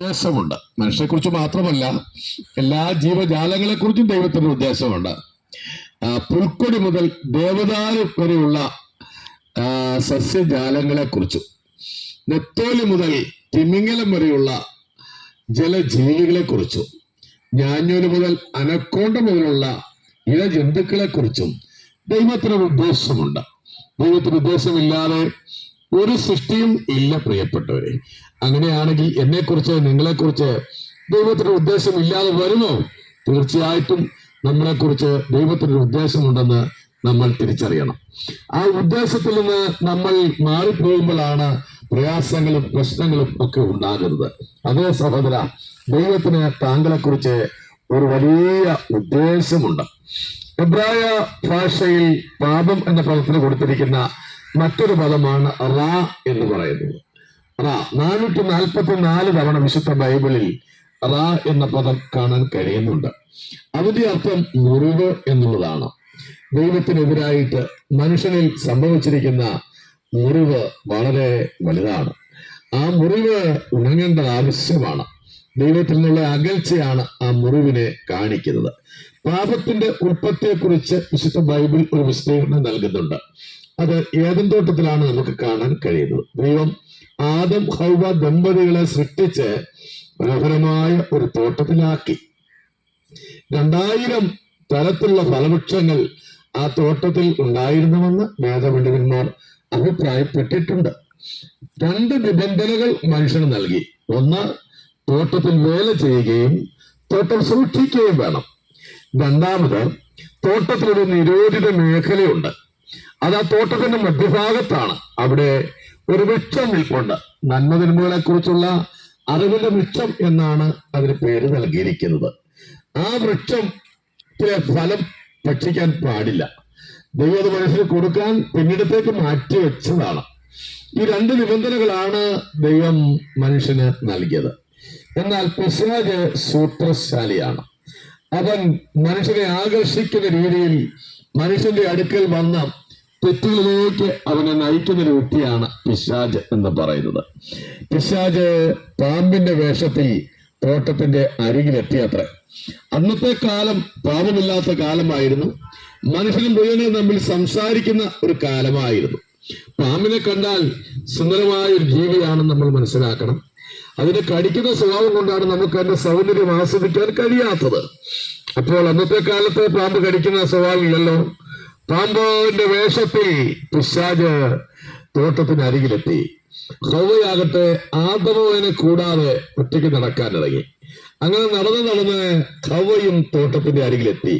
ഉദ്ദേശമുണ്ട്. മനുഷ്യനെക്കുറിച്ച് മാത്രമല്ല എല്ലാ ജീവജാലങ്ങളെ കുറിച്ചും ദൈവത്തിന് ഉദ്ദേശമുണ്ട് പുൽക്കൊടി മുതൽ ദേവദാരു വരെയുള്ള ആ, സസ്യജാലങ്ങളെ കുറിച്ചും നെത്തോലി മുതൽ തിമിങ്ങലം വരെയുള്ള ജലജീവികളെ കുറിച്ചും ഞാഞ്ഞൂൽ മുതൽ അനക്കോണ്ട മുതലുള്ള ഇഴ ജന്തുക്കളെ കുറിച്ചും ദൈവത്തിന് ഉദ്ദേശമുണ്ട്. ദൈവത്തിന് ഉദ്ദേശമില്ലാതെ ഒരു സൃഷ്ടിയും ഇല്ല പ്രിയപ്പെട്ടവരെ. അങ്ങനെയാണെങ്കിൽ എന്നെക്കുറിച്ച് നിങ്ങളെക്കുറിച്ച് ഉദ്ദേശം ഇല്ലാതെ വരുമോ? തീർച്ചയായിട്ടും നമ്മളെക്കുറിച്ച് ദൈവത്തിനൊരു ഉദ്ദേശമുണ്ടെന്ന് നമ്മൾ തിരിച്ചറിയണം. ആ ഉദ്ദേശത്തിൽ നിന്ന് നമ്മൾ മാറിപ്പോകുമ്പോഴാണ് പ്രയാസങ്ങളും പ്രശ്നങ്ങളും ഒക്കെ ഉണ്ടാകുന്നത്. അതേ സഹോദര ദൈവത്തിന് താങ്കളെക്കുറിച്ച് ഒരു വലിയ ഉദ്ദേശമുണ്ട്. എബ്രായ ഭാഷയിൽ പാപം എന്ന പദത്തിന് കൊടുത്തിരിക്കുന്ന മറ്റൊരു പദമാണ് റാ എന്ന് പറയുന്നത്. റാ നാനൂറ്റി നാൽപ്പത്തി നാല് തവണ വിശുദ്ധ ബൈബിളിൽ റാ എന്ന പദം കാണാൻ കഴിയുന്നുണ്ട്. അതിന്റെ അർത്ഥം മുറിവ് എന്നുള്ളതാണ്. ദൈവത്തിനെതിരായിട്ട് മനുഷ്യനിൽ സംഭവിച്ചിരിക്കുന്ന മുറിവ് വളരെ വലുതാണ്. ആ മുറിവ് ഉണങ്ങേണ്ടത് ആവശ്യമാണ്. ദൈവത്തിൽ നിന്നുള്ള അകൽച്ചയാണ് ആ മുറിവിനെ കാണിക്കുന്നത്. പാപത്തിന്റെ ഉൽപ്പത്തിയെക്കുറിച്ച് വിശുദ്ധ ബൈബിൾ ഒരു വിശദീകരണം നൽകുന്നുണ്ട്. അത് ഏതൻ തോട്ടത്തിലാണ് നമുക്ക് കാണാൻ കഴിയുന്നത്. ദൈവം ആദം ഹൗവ ദമ്പതികളെ സൃഷ്ടിച്ച് മനോഹരമായ ഒരു തോട്ടത്തിലാക്കി. രണ്ടായിരം തരത്തിലുള്ള ഫലവൃക്ഷങ്ങൾ ആ തോട്ടത്തിൽ ഉണ്ടായിരുന്നുവെന്ന് വേദപണ്ഡിതന്മാർ അഭിപ്രായപ്പെട്ടിട്ടുണ്ട്. രണ്ട് നിബന്ധനകൾ മനുഷ്യന് നൽകി. ഒന്ന് തോട്ടത്തിൽ വേല ചെയ്യുകയും തോട്ടം സൂക്ഷിക്കുകയും വേണം. രണ്ടാമത് തോട്ടത്തിലൊരു നിരോധിത മേഖലയുണ്ട്. അത് ആ തോട്ടത്തിന്റെ മധ്യഭാഗത്താണ്. അവിടെ ഒരു വൃക്ഷം നിൽപ്പുണ്ട് നന്മതിന്മകളെ കുറിച്ചുള്ള അറിവിന്റെ വൃക്ഷം എന്നാണ് അതിന് പേര് നൽകിയിരിക്കുന്നത്. ആ വൃക്ഷത്തിലെ ഫലം ഭക്ഷിക്കാൻ പാടില്ല. ദൈവം അത് കൊടുക്കാൻ പിന്നീടത്തേക്ക് മാറ്റി വെച്ചതാണ്. ഈ രണ്ട് നിബന്ധനകളാണ് ദൈവം മനുഷ്യന് നൽകിയത്. എന്നാൽ പിശാജ് സൂത്രശാലിയാണ്. അവൻ മനുഷ്യനെ ആകർഷിക്കുന്ന രീതിയിൽ മനുഷ്യന്റെ അടുക്കൽ വന്ന തെറ്റുകളിലേക്ക് അവനെ നയിക്കുന്ന ഒരു വ്യക്തിയാണ് പിശാജ് എന്ന് പറയുന്നത്. പിശാജ് പാമ്പിന്റെ വേഷത്തിൽ തോട്ടത്തിന്റെ അരികിലെത്തിയത്ര. അന്നത്തെ കാലം പാപമില്ലാത്ത കാലമായിരുന്നു. മനുഷ്യനും മൃഗങ്ങളും തമ്മിൽ സംസാരിക്കുന്ന ഒരു കാലമായിരുന്നു. പാമ്പിനെ കണ്ടാൽ സുന്ദരമായ ഒരു ജീവിയാണെന്ന് നമ്മൾ മനസ്സിലാക്കണം. അതിനെ കടിക്കുന്ന സ്വഭാവം കൊണ്ടാണ് നമുക്ക് അതിന്റെ സൗന്ദര്യം ആസ്വദിക്കാൻ കഴിയാത്തത്. അപ്പോൾ അന്നത്തെ കാലത്ത് പാമ്പ് കടിക്കുന്ന സ്വഭാവം ഇല്ലല്ലോ. പാമ്പിന്റെ വേഷത്തിൽ പിശാജ് തോട്ടത്തിന് അരികിലെത്തി. ഹൗവയാകട്ടെ ആദമോവിനെ കൂടാതെ ഒറ്റയ്ക്ക് നടക്കാൻ ഇറങ്ങി. അങ്ങനെ നടന്ന് നടന്ന് ഹവയും തോട്ടത്തിന്റെ അരികിലെത്തി.